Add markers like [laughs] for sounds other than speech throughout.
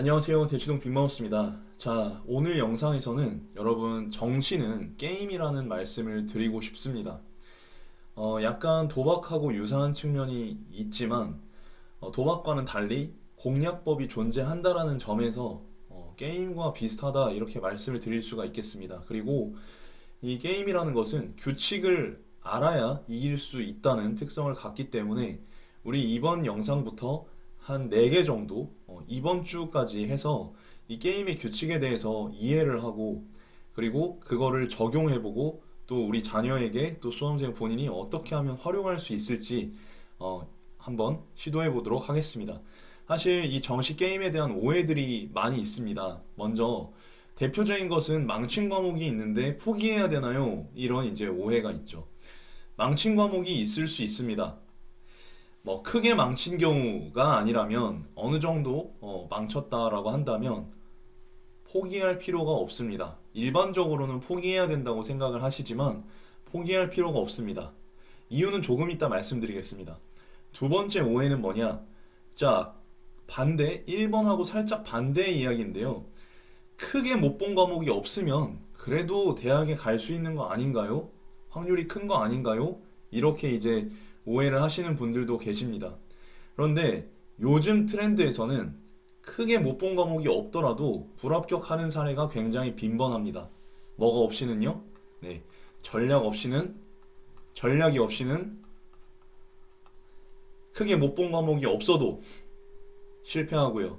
안녕하세요. 대치동 빅마우스입니다. 자, 오늘 영상에서는 여러분 정치는 게임이라는 말씀을 드리고 싶습니다. 어, 약간 도박하고 유사한 측면이 있지만 어, 도박과는 달리 공략법이 존재한다라는 점에서 어, 게임과 비슷하다 이렇게 말씀을 드릴 수가 있겠습니다. 그리고 이 게임이라는 것은 규칙을 알아야 이길 수 있다는 특성을 갖기 때문에 우리 이번 영상부터 한 4개 정도 어, 이번 주까지 해서 이 게임의 규칙에 대해서 이해를 하고 그리고 그거를 적용해보고 또 우리 자녀에게 또 수험생 본인이 어떻게 하면 활용할 수 있을지 어, 한번 시도해 보도록 하겠습니다. 사실 이 정식 게임에 대한 오해들이 많이 있습니다. 먼저 대표적인 것은 망친 과목이 있는데 포기해야 되나요? 이런 이제 오해가 있죠. 망친 과목이 있을 수 있습니다. 뭐 크게 망친 경우가 아니라면 어느 정도 어, 망쳤다라고 한다면 포기할 필요가 없습니다. 일반적으로는 포기해야 된다고 생각을 하시지만 포기할 필요가 없습니다. 이유는 조금 이따 말씀드리겠습니다. 두 번째 오해는 뭐냐? 자, 반대, 1번하고 살짝 반대의 이야기인데요. 크게 못 본 과목이 없으면 그래도 대학에 갈 수 있는 거 아닌가요? 확률이 큰 거 아닌가요? 이렇게 이제 오해를 하시는 분들도 계십니다. 그런데 요즘 트렌드에서는 크게 못 본 과목이 없더라도 불합격하는 사례가 굉장히 빈번합니다. 뭐가 없이는요? 네. 전략 없이는, 전략이 없이는 크게 못 본 과목이 없어도 실패하고요.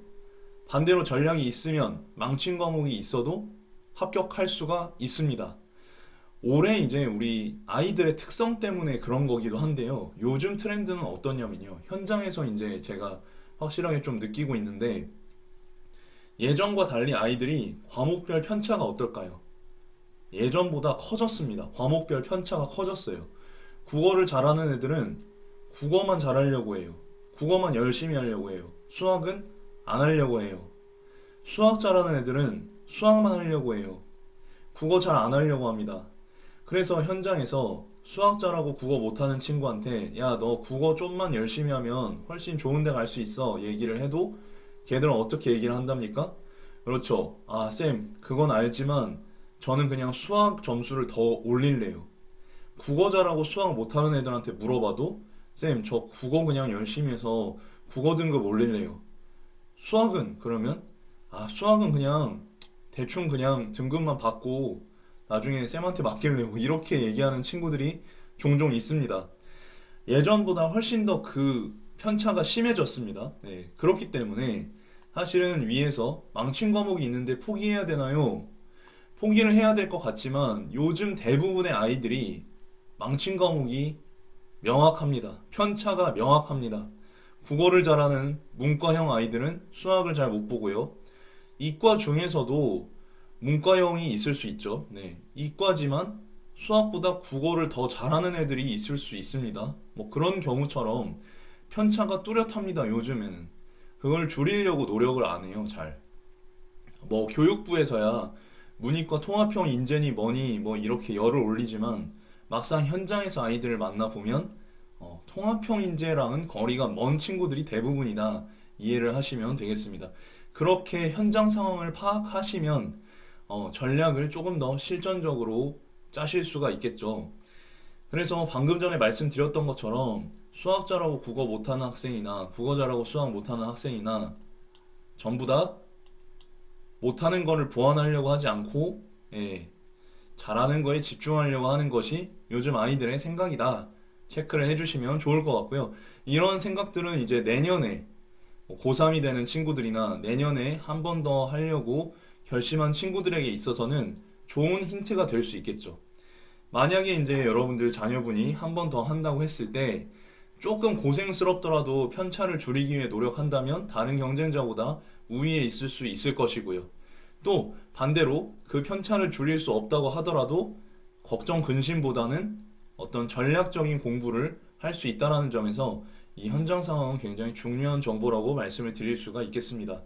반대로 전략이 있으면 망친 과목이 있어도 합격할 수가 있습니다. 올해 이제 우리 아이들의 특성 때문에 그런 거기도 한데요. 요즘 트렌드는 어떠냐면요. 현장에서 이제 제가 확실하게 좀 느끼고 있는데 예전과 달리 아이들이 과목별 편차가 어떨까요? 예전보다 커졌습니다. 과목별 편차가 커졌어요. 국어를 잘하는 애들은 국어만 잘하려고 해요. 국어만 열심히 하려고 해요. 수학은 안 하려고 해요. 수학 잘하는 애들은 수학만 하려고 해요. 국어 잘 안 하려고 합니다. 그래서 현장에서 수학 잘하고 국어 못하는 친구한테 야, 너 국어 좀만 열심히 하면 훨씬 좋은 데 갈 수 있어. 얘기를 해도 걔들은 어떻게 얘기를 한답니까? 그렇죠. 아, 쌤, 그건 알지만 저는 그냥 수학 점수를 더 올릴래요. 국어 잘하고 수학 못하는 애들한테 물어봐도 쌤, 저 국어 그냥 열심히 해서 국어 등급 올릴래요. 수학은 그러면 아, 수학은 그냥 대충 그냥 등급만 받고 나중에 쌤한테 맡길래요. 이렇게 얘기하는 친구들이 종종 있습니다. 예전보다 훨씬 더 그 편차가 심해졌습니다. 네, 그렇기 때문에 사실은 위에서 망친 과목이 있는데 포기해야 되나요? 포기를 해야 될 것 같지만 요즘 대부분의 아이들이 망친 과목이 명확합니다. 편차가 명확합니다. 국어를 잘하는 문과형 아이들은 수학을 잘 못 보고요. 이과 중에서도 문과형이 있을 수 있죠. 네. 이과지만 수학보다 국어를 더 잘하는 애들이 있을 수 있습니다. 뭐 그런 경우처럼 편차가 뚜렷합니다. 요즘에는. 그걸 줄이려고 노력을 안 해요. 잘. 뭐 교육부에서야 문이과 통합형 인재니 뭐니 뭐 이렇게 열을 올리지만 막상 현장에서 아이들을 만나 보면 어, 통합형 인재랑은 거리가 먼 친구들이 대부분이다 이해를 하시면 되겠습니다. 그렇게 현장 상황을 파악하시면 어, 전략을 조금 더 실전적으로 짜실 수가 있겠죠. 그래서 방금 전에 말씀드렸던 것처럼 수학 잘하고 국어 못하는 학생이나 국어 잘하고 수학 못하는 학생이나 전부 다 못하는 거를 보완하려고 하지 않고 예, 잘하는 거에 집중하려고 하는 것이 요즘 아이들의 생각이다. 체크를 해주시면 좋을 것 같고요. 이런 생각들은 이제 내년에 뭐 고3이 되는 친구들이나 내년에 한 번 더 하려고 결심한 친구들에게 있어서는 좋은 힌트가 될 수 있겠죠. 만약에 이제 여러분들 자녀분이 한 번 더 한다고 했을 때 조금 고생스럽더라도 편차를 줄이기 위해 노력한다면 다른 경쟁자보다 우위에 있을 수 있을 것이고요. 또 반대로 그 편차를 줄일 수 없다고 하더라도 걱정 근심보다는 어떤 전략적인 공부를 할 수 있다라는 점에서 이 현장 상황은 굉장히 중요한 정보라고 말씀을 드릴 수가 있겠습니다.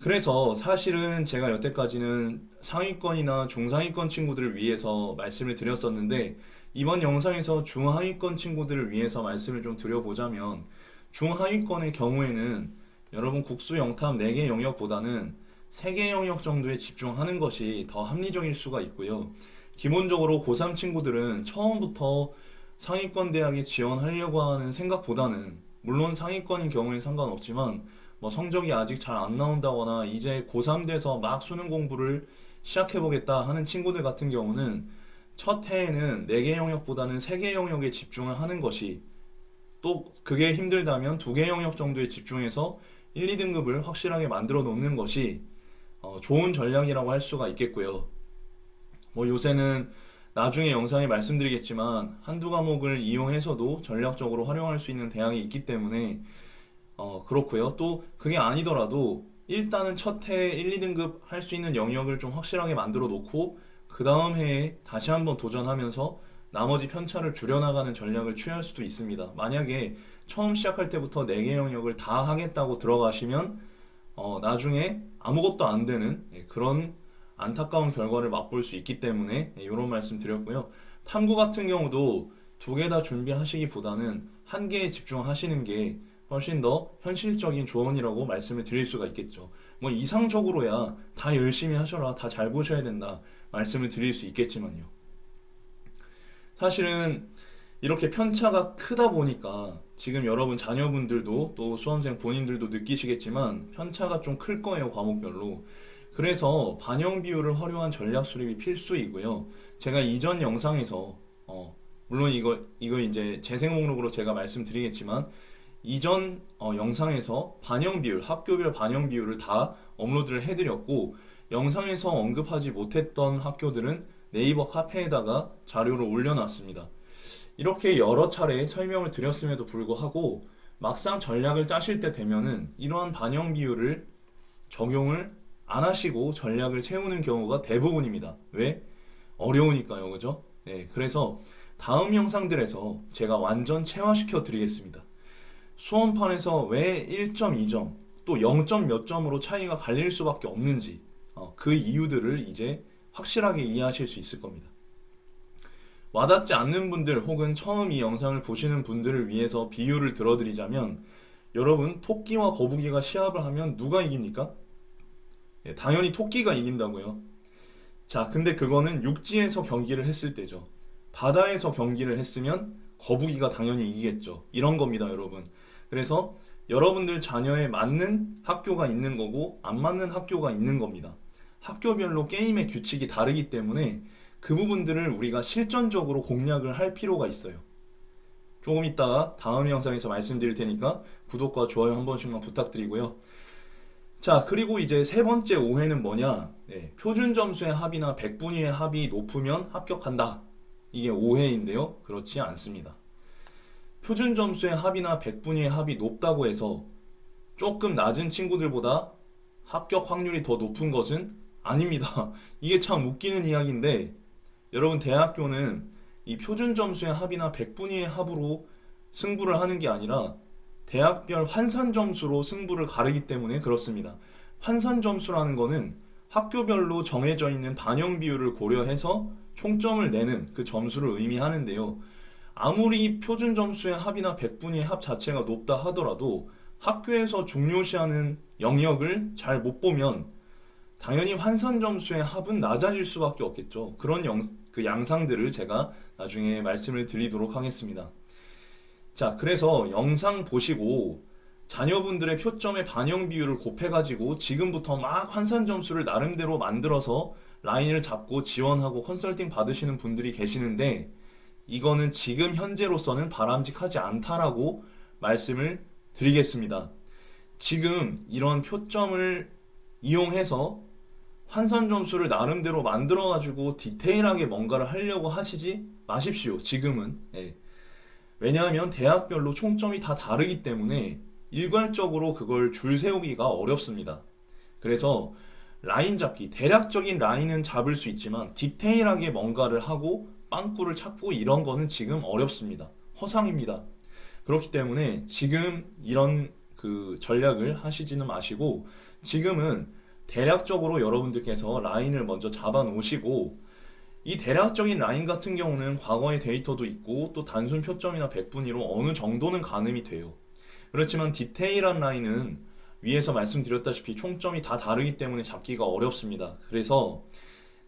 그래서 사실은 제가 여태까지는 상위권이나 중상위권 친구들을 위해서 말씀을 드렸었는데 이번 영상에서 중하위권 친구들을 위해서 말씀을 좀 드려보자면 중하위권의 경우에는 여러분 국수 영탑 4개 영역보다는 3개 영역 정도에 집중하는 것이 더 합리적일 수가 있고요. 기본적으로 고3 친구들은 처음부터 상위권 대학에 지원하려고 하는 생각보다는 물론 상위권인 경우에 상관없지만 뭐 성적이 아직 잘 안 나온다거나 이제 고3 돼서 막 수능 공부를 시작해보겠다 하는 친구들 같은 경우는 첫 해에는 4개 영역보다는 3개 영역에 집중을 하는 것이 또 그게 힘들다면 2개 영역 정도에 집중해서 1, 2등급을 확실하게 만들어 놓는 것이 어, 좋은 전략이라고 할 수가 있겠고요. 뭐 요새는 나중에 영상에 말씀드리겠지만 한두 과목을 이용해서도 전략적으로 활용할 수 있는 대학이 있기 때문에 어, 그렇고요. 또 그게 아니더라도 일단은 첫 해에 1, 2등급 할 수 있는 영역을 좀 확실하게 만들어 놓고 그 다음 해에 다시 한번 도전하면서 나머지 편차를 줄여나가는 전략을 취할 수도 있습니다. 만약에 처음 시작할 때부터 4개 영역을 다 하겠다고 들어가시면 어, 나중에 아무것도 안 되는 예, 그런 안타까운 결과를 맛볼 수 있기 때문에 이런 말씀 드렸고요. 탐구 같은 경우도 두 개 다 준비하시기보다는 한 개에 집중하시는 게 훨씬 더 현실적인 조언이라고 말씀을 드릴 수가 있겠죠. 뭐 이상적으로야 다 열심히 하셔라, 다 잘 보셔야 된다 말씀을 드릴 수 있겠지만요. 사실은 이렇게 편차가 크다 보니까 지금 여러분 자녀분들도 또 수험생 본인들도 느끼시겠지만 편차가 좀 클 거예요, 과목별로. 그래서 반영 비율을 활용한 전략 수립이 필수이고요. 제가 이전 영상에서 어, 물론 이거 이거 이제 재생 목록으로 제가 말씀드리겠지만 이전 어, 영상에서 반영 비율, 학교별 반영 비율을 다 업로드를 해드렸고 영상에서 언급하지 못했던 학교들은 네이버 카페에다가 자료를 올려놨습니다. 이렇게 여러 차례 설명을 드렸음에도 불구하고 막상 전략을 짜실 때 되면은 이러한 반영 비율을 적용을 안 하시고 전략을 세우는 경우가 대부분입니다. 왜? 어려우니까요. 그죠? 네. 그래서 다음 영상들에서 제가 완전 체화시켜 드리겠습니다. 수험판에서 왜 1.2점 또 0. 몇 점으로 차이가 갈릴 수밖에 없는지 어, 그 이유들을 이제 확실하게 이해하실 수 있을 겁니다. 와닿지 않는 분들 혹은 처음 이 영상을 보시는 분들을 위해서 비유를 들어드리자면 여러분 토끼와 거북이가 시합을 하면 누가 이깁니까? 예, 당연히 토끼가 이긴다고요. 자, 근데 그거는 육지에서 경기를 했을 때죠. 바다에서 경기를 했으면 거북이가 당연히 이기겠죠. 이런 겁니다, 여러분. 그래서 여러분들 자녀에 맞는 학교가 있는 거고 안 맞는 학교가 있는 겁니다. 학교별로 게임의 규칙이 다르기 때문에 그 부분들을 우리가 실전적으로 공략을 할 필요가 있어요. 조금 이따가 다음 영상에서 말씀드릴 테니까 구독과 좋아요 한 번씩만 부탁드리고요. 자, 그리고 이제 세 번째 오해는 뭐냐? 네, 표준 점수의 합이나 백분위의 합이 높으면 합격한다. 이게 오해인데요. 그렇지 않습니다. 표준 점수의 합이나 백분위의 합이 높다고 해서 조금 낮은 친구들보다 합격 확률이 더 높은 것은 아닙니다. [laughs] 이게 참 웃기는 이야기인데 여러분 대학교는 이 표준 점수의 합이나 백분위의 합으로 승부를 하는 게 아니라 대학별 환산 점수로 승부를 가르기 때문에 그렇습니다. 환산 점수라는 거는 학교별로 정해져 있는 반영 비율을 고려해서 총점을 내는 그 점수를 의미하는데요. 아무리 표준 점수의 합이나 백분위의 합 자체가 높다 하더라도 학교에서 중요시하는 영역을 잘 못 보면 당연히 환산 점수의 합은 낮아질 수밖에 없겠죠. 그런 영, 그 양상들을 제가 나중에 말씀을 드리도록 하겠습니다. 자, 그래서 영상 보시고 자녀분들의 표점의 반영 비율을 곱해가지고 지금부터 막 환산 점수를 나름대로 만들어서 라인을 잡고 지원하고 컨설팅 받으시는 분들이 계시는데 이거는 지금 현재로서는 바람직하지 않다라고 말씀을 드리겠습니다. 지금 이런 표점을 이용해서 환산 점수를 나름대로 만들어 가지고 디테일하게 뭔가를 하려고 하시지 마십시오. 지금은. 예. 왜냐하면 대학별로 총점이 다 다르기 때문에 일괄적으로 그걸 줄 세우기가 어렵습니다. 그래서 라인 잡기, 대략적인 라인은 잡을 수 있지만 디테일하게 뭔가를 하고 빵꾸를 찾고 이런 거는 지금 어렵습니다. 허상입니다. 그렇기 때문에 지금 이런 그 전략을 하시지는 마시고 지금은 대략적으로 여러분들께서 라인을 먼저 잡아 놓으시고 이 대략적인 라인 같은 경우는 과거의 데이터도 있고 또 단순 표점이나 백분위로 어느 정도는 가늠이 돼요. 그렇지만 디테일한 라인은 위에서 말씀드렸다시피 총점이 다 다르기 때문에 잡기가 어렵습니다. 그래서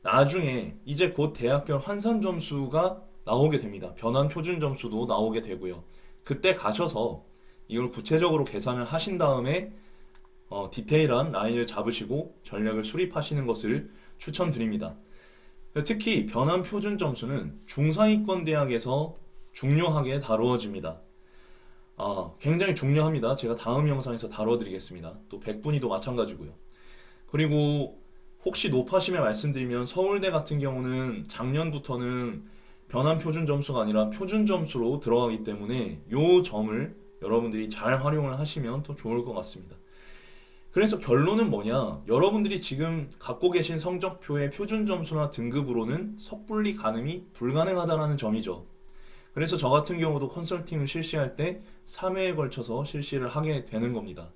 나중에 이제 곧 대학별 환산 점수가 나오게 됩니다. 변환 표준 점수도 나오게 되고요. 그때 가셔서 이걸 구체적으로 계산을 하신 다음에 어, 디테일한 라인을 잡으시고 전략을 수립하시는 것을 추천드립니다. 특히 변환 표준 점수는 중상위권 대학에서 중요하게 다루어집니다. 아, 굉장히 중요합니다. 제가 다음 영상에서 다뤄드리겠습니다. 또 백분위도 마찬가지고요. 그리고 혹시 높아심에 말씀드리면 서울대 같은 경우는 작년부터는 변환 표준 점수가 아니라 표준 점수로 들어가기 때문에 이 점을 여러분들이 잘 활용을 하시면 더 좋을 것 같습니다. 그래서 결론은 뭐냐? 여러분들이 지금 갖고 계신 성적표의 표준 점수나 등급으로는 섣불리 가늠이 불가능하다는 점이죠. 그래서 저 같은 경우도 컨설팅을 실시할 때 3회에 걸쳐서 실시를 하게 되는 겁니다.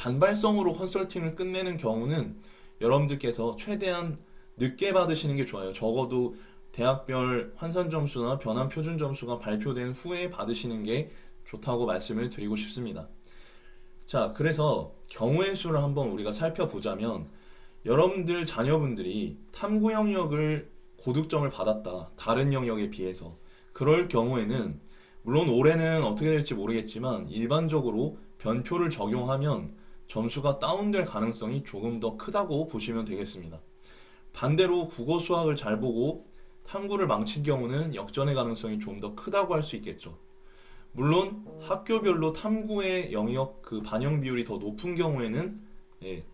단발성으로 컨설팅을 끝내는 경우는 여러분들께서 최대한 늦게 받으시는 게 좋아요. 적어도 대학별 환산 점수나 변환 표준 점수가 발표된 후에 받으시는 게 좋다고 말씀을 드리고 싶습니다. 자, 그래서 경우의 수를 한번 우리가 살펴보자면 여러분들 자녀분들이 탐구 영역을 고득점을 받았다. 다른 영역에 비해서. 그럴 경우에는 물론 올해는 어떻게 될지 모르겠지만 일반적으로 변표를 적용하면 점수가 다운될 가능성이 조금 더 크다고 보시면 되겠습니다. 반대로 국어 수학을 잘 보고 탐구를 망친 경우는 역전의 가능성이 좀 더 크다고 할 수 있겠죠. 물론 학교별로 탐구의 영역 그 반영 비율이 더 높은 경우에는 예,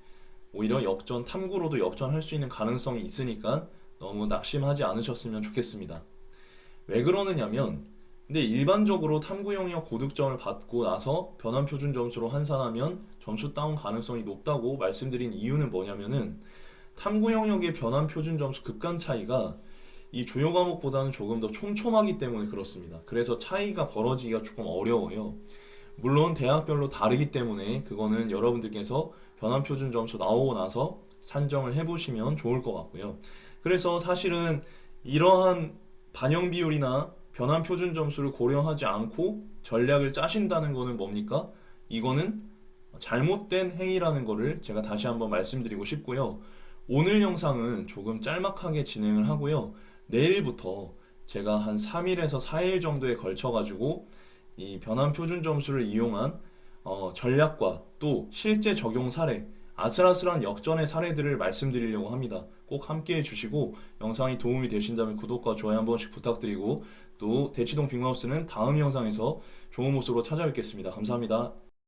오히려 역전 탐구로도 역전할 수 있는 가능성이 있으니까 너무 낙심하지 않으셨으면 좋겠습니다. 왜 그러느냐면 근데 일반적으로 탐구 영역 고득점을 받고 나서 변환 표준 점수로 환산하면 점수 다운 가능성이 높다고 말씀드린 이유는 뭐냐면은 탐구 영역의 변환 표준 점수 급간 차이가 이 주요 과목보다는 조금 더 촘촘하기 때문에 그렇습니다. 그래서 차이가 벌어지기가 조금 어려워요. 물론 대학별로 다르기 때문에 그거는 여러분들께서 변환 표준 점수 나오고 나서 산정을 해보시면 좋을 것 같고요. 그래서 사실은 이러한 반영 비율이나 변환 표준 점수를 고려하지 않고 전략을 짜신다는 거는 뭡니까? 이거는 잘못된 행위라는 거를 제가 다시 한번 말씀드리고 싶고요. 오늘 영상은 조금 짤막하게 진행을 하고요. 내일부터 제가 한 3일에서 4일 정도에 걸쳐 가지고 이 변환 표준 점수를 이용한 어, 전략과 또 실제 적용 사례, 아슬아슬한 역전의 사례들을 말씀드리려고 합니다. 꼭 함께 해주시고 영상이 도움이 되신다면 구독과 좋아요 한 번씩 부탁드리고 또 대치동 빅마우스는 다음 영상에서 좋은 모습으로 찾아뵙겠습니다. 감사합니다.